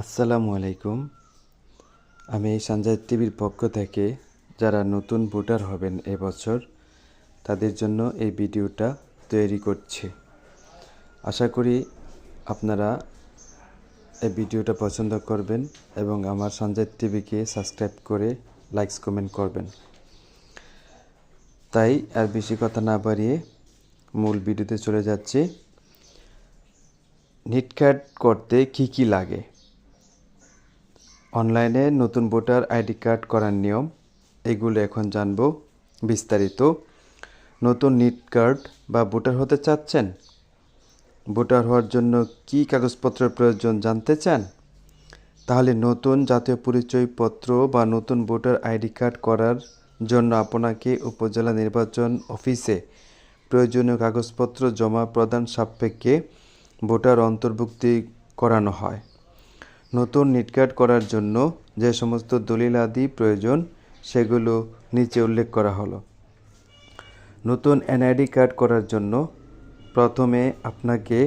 আসসালামু আলাইকুম। আমি সঞ্জয় টিভির পক্ষ থেকে যারা নতুন ভোটার হবেন এবছর তাদের জন্য এই ভিডিওটা তৈরি করছি। আশা করি আপনারা এই ভিডিওটা পছন্দ করবেন এবং আমার সঞ্জয় টিভিকে সাবস্ক্রাইব করে লাইকস, কমেন্ট করবেন। তাই আর বেশি কথা না বাড়িয়ে মূল ভিডিওতে চলে যাচ্ছি। নিট করতে কী কী লাগে? অনলাইনে নতুন ভোটার আইডি কার্ড করার নিয়ম, এগুলো এখন জানব বিস্তারিত। নতুন নিট কার্ড বা ভোটার হতে চাচ্ছেন? ভোটার হওয়ার জন্য কী কাগজপত্রের প্রয়োজন জানতে চান? তাহলে নতুন জাতীয় পরিচয়পত্র বা নতুন ভোটার আইডি কার্ড করার জন্য আপনাকে উপজেলা নির্বাচন অফিসে প্রয়োজনীয় কাগজপত্র জমা প্রদান সাপেক্ষে ভোটার অন্তর্ভুক্তি করানো হয়। নতুন নিট কার্ড করার জন্য যে সমস্ত দলিল আদি প্রয়োজন, সেগুলো নিচে উল্লেখ করা হলো। নতুন এনআইডি কার্ড করার জন্য প্রথমে আপনাকে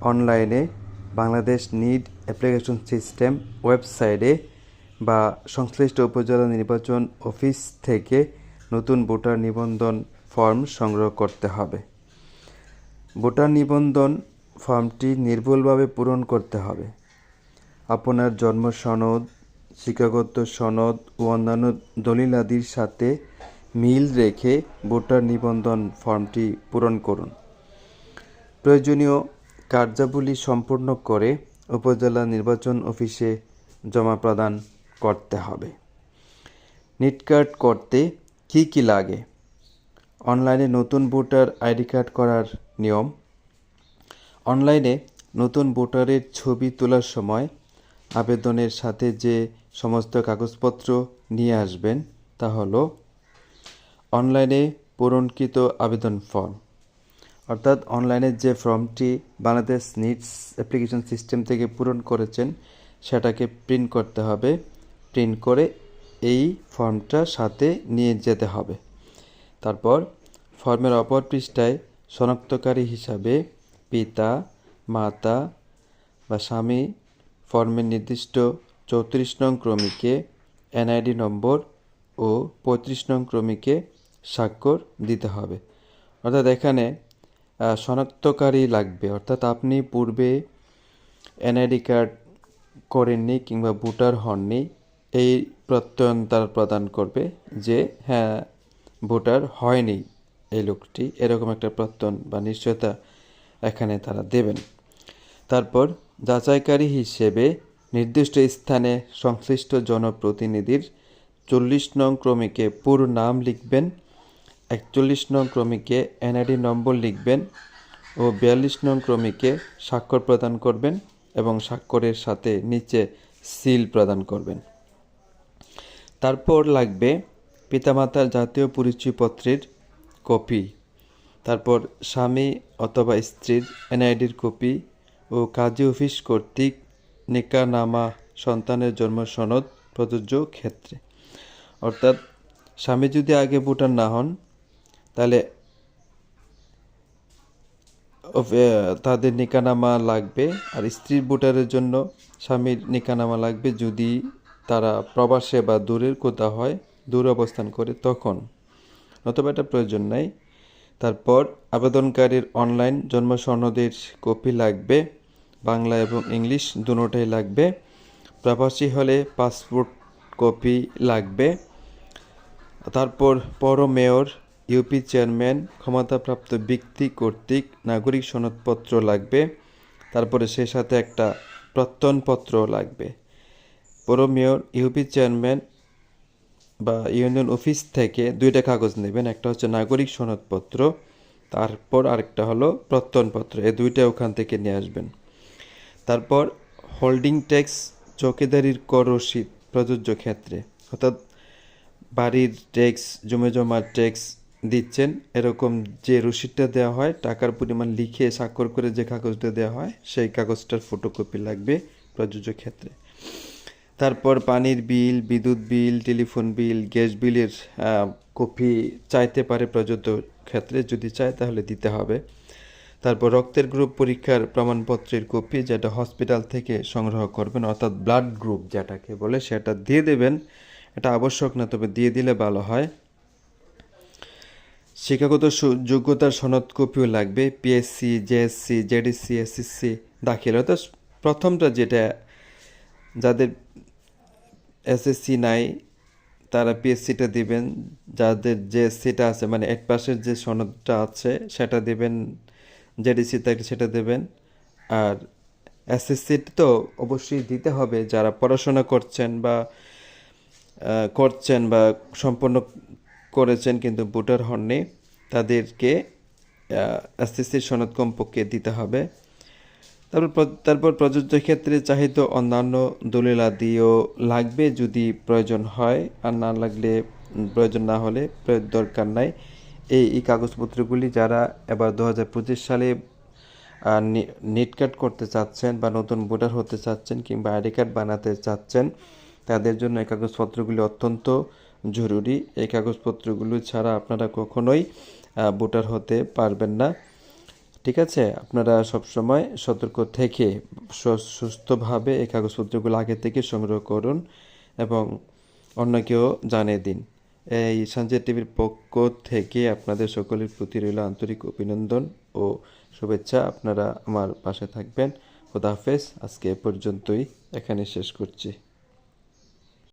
অনলাইনে বাংলাদেশ নিড অ্যাপ্লিকেশন সিস্টেম ওয়েবসাইটে বা সংশ্লিষ্ট উপজেলা নির্বাচন অফিস থেকে নতুন ভোটার নিবন্ধন ফর্ম সংগ্রহ করতে হবে। ভোটার নিবন্ধন ফর্মটি নির্ভুলভাবে পূরণ করতে হবে। আপনার জন্ম সনদ শিক্ষাগত সনদ ও অন্যান্য দলিল আদির সাথে মিল রেখে ভোটার নিবন্ধন ফর্মটি পূরণ করুন। প্রয়োজনীয় কার্যাবলী সম্পূর্ণ করে উপজেলা নির্বাচন অফিসে জমা প্রদান করতে হবে। নিট কার্ড করতে কী কী লাগে? অনলাইনে নতুন ভোটার আইডি কার্ড করার নিয়ম। অনলাইনে নতুন ভোটারের ছবি তোলার সময় আবেদনের সাথে যে সমস্ত কাগজপত্র নিয়ে আসবেন তা হলো অনলাইনে পূরণকৃত আবেদন ফর্ম। অর্থাৎ অনলাইনে যে ফর্মটি বাংলাদেশ নিডস অ্যাপ্লিকেশন সিস্টেম থেকে পূরণ করেছেন, সেটাকে প্রিন্ট করতে হবে। প্রিন্ট করে এই ফর্মটা সাথে নিয়ে যেতে হবে। তারপর ফর্মের অপর পৃষ্ঠায় শনাক্তকারী হিসাবে পিতা, মাতা বা স্বামী ফর্মের নির্দিষ্ট চৌত্রিশ নং ক্রমিকে এনআইডি নম্বর ও পঁয়ত্রিশ নং ক্রমিকে স্বাক্ষর দিতে হবে। অর্থাৎ এখানে শনাক্তকারী লাগবে। অর্থাৎ আপনি পূর্বে এনআইডি কার্ড করেননি কিংবা ভোটার হননি, এই প্রত্যয়ন তারা প্রদান করবে যে হ্যাঁ ভোটার হয়নি এই লোকটি। এরকম একটা প্রত্যয়ন বা নিশ্চয়তা এখানে তারা দেবেন। তারপর যাচাইকারী হিসেবে নির্দিষ্ট স্থানে সংশ্লিষ্ট জনপ্রতিনিধির চল্লিশ নং ক্রমিকে পুরো নাম লিখবেন, একচল্লিশ নং ক্রমিকে এনআইডি নম্বর লিখবেন ও বিয়াল্লিশ নং ক্রমিকে স্বাক্ষর প্রদান করবেন এবং স্বাক্ষরের সাথে নিচে সিল প্রদান করবেন। তারপর লাগবে পিতামাতার জাতীয় পরিচয়পত্রের কপি, তারপর স্বামী অথবা স্ত্রীর এনআইডির কপি ও কাজী অফিস কর্তৃক নিকানামা সন্তানের জন্ম সনদ প্রযোজ্য ক্ষেত্রে। অর্থাৎ স্বামী যদি আগে ভোটার না হন, তাহলে তাদের নিকানামা লাগবে। আর স্ত্রীর ভোটারের জন্য স্বামীর নিকানামা লাগবে যদি তারা প্রবাসে বা দূরের কোথাও হয়, দূর অবস্থান করে তখন। নতুবা এটা প্রয়োজন নাই। তারপর আবেদনকারীর অনলাইন জন্ম সনদের কপি লাগবে। বাংলা এবং ইংলিশ দুটোটাই লাগবে। প্রবাসী হলে পাসপোর্ট কপি লাগবে। তারপর পৌর মেয়র, ইউপি চেয়ারম্যান, ক্ষমতাপ্রাপ্ত ব্যক্তি কর্তৃক নাগরিক সনদপত্র লাগবে। তারপরে সে সাথে একটা প্রত্যয়নপত্র লাগবে। পৌর মেয়র, ইউপি চেয়ারম্যান বা ইউনিয়ন অফিস থেকে দুইটা কাগজ নেবেন, একটা হচ্ছে নাগরিক সনদপত্র, তারপর আরেকটা হলো প্রত্যয়নপত্র। এই দুইটা ওখান থেকে নিয়ে আসবেন। তারপর হোল্ডিং ট্যাক্স চৌকিদারির কর রসিদ প্রযোজ্য ক্ষেত্রে। অর্থাৎ বাড়ির ট্যাক্স জমে জমার ট্যাক্স দিচ্ছেন, এরকম যে রসিদটা দেওয়া হয়, টাকার পরিমাণ লিখে স্বাক্ষর করে যে কাগজটা দেওয়া হয়, সেই কাগজটার ফটোকপি লাগবে প্রযোজ্য ক্ষেত্রে। তারপর পানির বিল, বিদ্যুৎ বিল টেলিফোন বিল গ্যাস বিলের কপি চাইতে পারে প্রযোজ্য ক্ষেত্রে। যদি চায় তাহলে দিতে হবে। তারপর রক্তের গ্রুপ পরীক্ষার প্রমাণপত্রের কপি যেটা হসপিটাল থেকে সংগ্রহ করবেন, অর্থাৎ ব্লাড গ্রুপ যেটাকে বলে, সেটা দিয়ে দেবেন। এটা আবশ্যক না, তবে দিয়ে দিলে ভালো হয়। শিক্ষাগত যোগ্যতার সনদ কপিও লাগবে পিএসসি জেএসসি জেডিসি এসএসসি দাখিল। অর্থাৎ প্রথমটা যেটা যাদের এসএসসি নাই, তারা পিএসসিটা দিবেন। যাদের যে সিটা আছে মানে এক পাশের যে সনদটা আছে, সেটা দিবেন জেডিসি থাকে সেটা দেবেন। আর এসএসসি তো অবশ্যই দিতে হবে। যারা পড়াশোনা করছেন বা করছেন বা সম্পন্ন করেছেন কিন্তু ভোটার হননি, তাদেরকে এসএসসির সনদ কমপক্ষে দিতে হবে। তারপর তারপর প্রযোজ্য ক্ষেত্রে চাহিত অন্যান্য দলিলাদিও লাগবে যদি প্রয়োজন হয়। আর না লাগলে, প্রয়োজন না হলে দরকার নাই। এই এই কাগজপত্রগুলি যারা এবার দু হাজার পঁচিশ সালে নিট কার্ড করতে চাচ্ছেন বা নতুন ভোটার হতে চাচ্ছেন কিংবা আইডি কার্ড বানাতে চাচ্ছেন, তাদের জন্য এই কাগজপত্রগুলি অত্যন্ত জরুরি। এই কাগজপত্রগুলো ছাড়া আপনারা কখনোই ভোটার হতে পারবেন না। ঠিক আছে? আপনারা সবসময় সতর্ক থেকে সুস্থভাবে এই কাগজপত্রগুলো আগে থেকে সংগ্রহ করুন এবং অন্যকেও জানিয়ে দিন। এই সঞ্জয় টিভির পক্ষ থেকে আপনাদের সকলের প্রতি রইল আন্তরিক অভিনন্দন ও শুভেচ্ছা। আপনারা আমার পাশে থাকবেন। খোদা হাফেজ। আজকে এ পর্যন্তই। এখানে শেষ করছি।